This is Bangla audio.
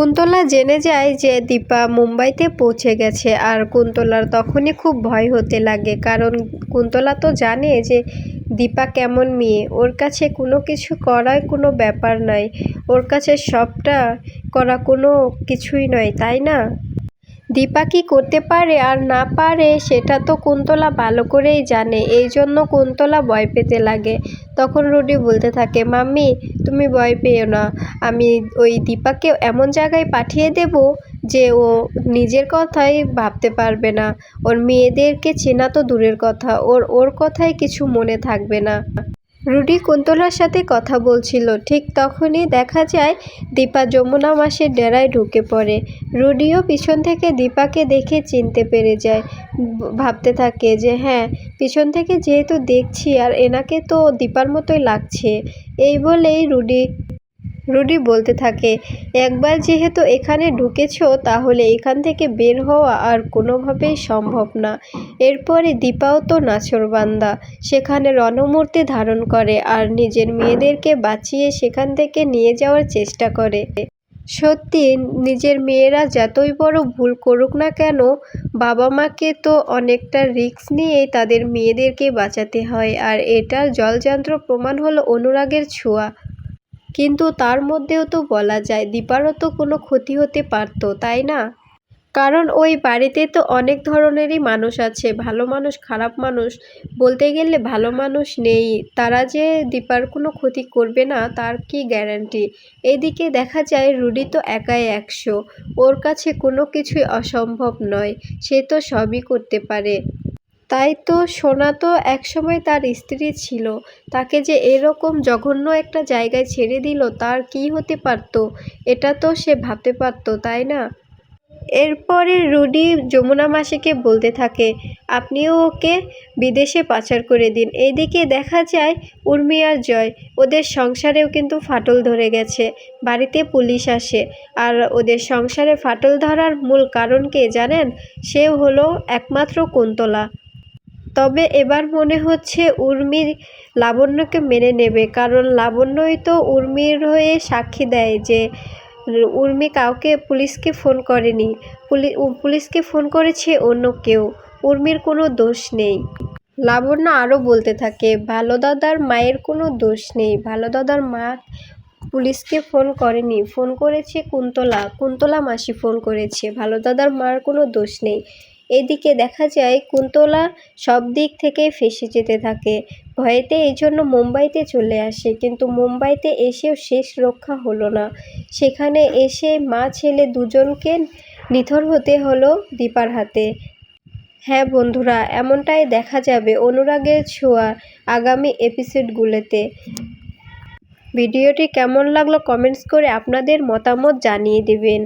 কুন্তলা জেনে যায় যে দীপা মুম্বাইতে পৌঁছে গেছে আর কুন্তলার তখনই খুব ভয় হতে লাগে, কারণ কুন্তলা তো জানে যে দীপা কেমন মেয়ে। ওর কাছে কোনো কিছু করার কোনো ব্যাপার নয় ওর কাছে সবটা করা কোনো কিছুই নয়, তাই না? দীপা কি করতে পারে আর না পারে সেটা তো কুন্তলা ভালো করেই জানে, এই জন্য কুন্তলা ভয় পেতে লাগে। তখন রুডি বলতে থাকে, মাম্মি, তুমি ভয় পেও না, আমি ওই দীপাকে এমন জায়গায় পাঠিয়ে দেব যে ও নিজের কথাই ভাবতে পারবে না। ওর মেয়েদেরকে চেনা তো দূরের কথা, ওর ওর কথাই কিছু মনে থাকবে না। রুডি কুন্তলার সাথে কথা বলছিল। ঠিক তখনই দেখা যায়, দীপা যমুনা মাসের ডেরায় ঢুকে পড়ে। রুডিও পিছন থেকে দীপাকে দেখে চিনতে পেরে যায়। ভাবতে থাকে যে হ্যাঁ পিছন থেকে যেহেতু দেখছি আর এনাকে তো দীপার মতোই লাগছে। এই বলেই রুডি রুডি বলতে থাকে, একবার যেহেতু এখানে ঢুকেছ, তাহলে এখান থেকে বের হওয়া আর কোনোভাবেই সম্ভব না। এরপরে দীপাও তো নাছরবান্দা সেখানে রণমূর্তি ধারণ করে আর নিজের মেয়েদেরকে বাঁচিয়ে সেখান থেকে নিয়ে যাওয়ার চেষ্টা করে। সত্যি, নিজের মেয়েরা যতই বড় ভুল করুক না কেন বাবা মাকে তো অনেকটা রিস্ক নিয়েই তাদের মেয়েদেরকে বাঁচাতে হয়। আর এটার জলযান্ত্র প্রমাণ হলো অনুরাগের ছোঁয়া। কিন্তু তার মধ্যেও তো বলা যায় দীপারও তো কোনো ক্ষতি হতে পারতো, তাই না? কারণ ওই বাড়িতে তো অনেক ধরনেরই মানুষ আছে, ভালো মানুষ, খারাপ মানুষ। বলতে গেলে ভালো মানুষ নেই। তারা যে দীপার কোনো ক্ষতি করবে না, তার কি গ্যারান্টি? এদিকে দেখা যায় রুডি তো একাই একশো। ওর কাছে কোনো কিছুই অসম্ভব নয়। সে তো সবই করতে পারে। তাই তো সোনা তো একসময় তার স্ত্রী ছিল। তাকে যে এরকম জঘন্য একটা জায়গায় ছেড়ে দিল, তার কি হতে পারতো? এটা তো সে ভাবতে পারতো, তাই না? এরপরে রুডি যমুনা মাসিকে বলতে থাকে আপনিও ওকে বিদেশে পাচার করে দিন। এইদিকে দেখা যায় উর্মি আর জয়, ওদের সংসারেও কিন্তু ফাটল ধরে গেছে। বাড়িতে পুলিশ আসে, আর ওদের সংসারে ফাটল ধরার মূল কারণ কে জানেন? সে হলো একমাত্র কুন্তলা। তবে এবার মনে হচ্ছে উর্মির লাবণ্যকে মেনে নেবে, কারণ লাবণ্যই তো উর্মির হয়ে সাক্ষী দেয় যে উর্মি কাউকে পুলিশকে ফোন করেনি। পুলি- পুলিশকে ফোন করেছে অন্য কেউ, উর্মির কোনো দোষ নেই। লাবণ্য আরও বলতে থাকে ভালো দাদার মায়ের কোনো দোষ নেই ভালো দাদার মা পুলিশকে ফোন করেনি, ফোন করেছে কুন্তলা কুন্তলা মাসি ফোন করেছে ভালো দাদার মার কোনো দোষ নেই। এদিকে দেখা যায়, কুন্তলা সব দিক থেকে ফেসে যেতে থাকে। ভয়েতে এই জন্য মুম্বাইতে চলে আসে, কিন্তু মুম্বাইতে এসেও শেষ রক্ষা হলো না। সেখানে এসে মা ছেলে দুজনকে নিথর হতে হলো দীপার হাতে। হ্যাঁ বন্ধুরা, এমনটাই দেখা যাবে অনুরাগের ছোঁয়া আগামী এপিসোডগুলোতে। ভিডিওটি কেমন লাগল কমেন্টস করে আপনাদের মতামত জানিয়ে দেবেন।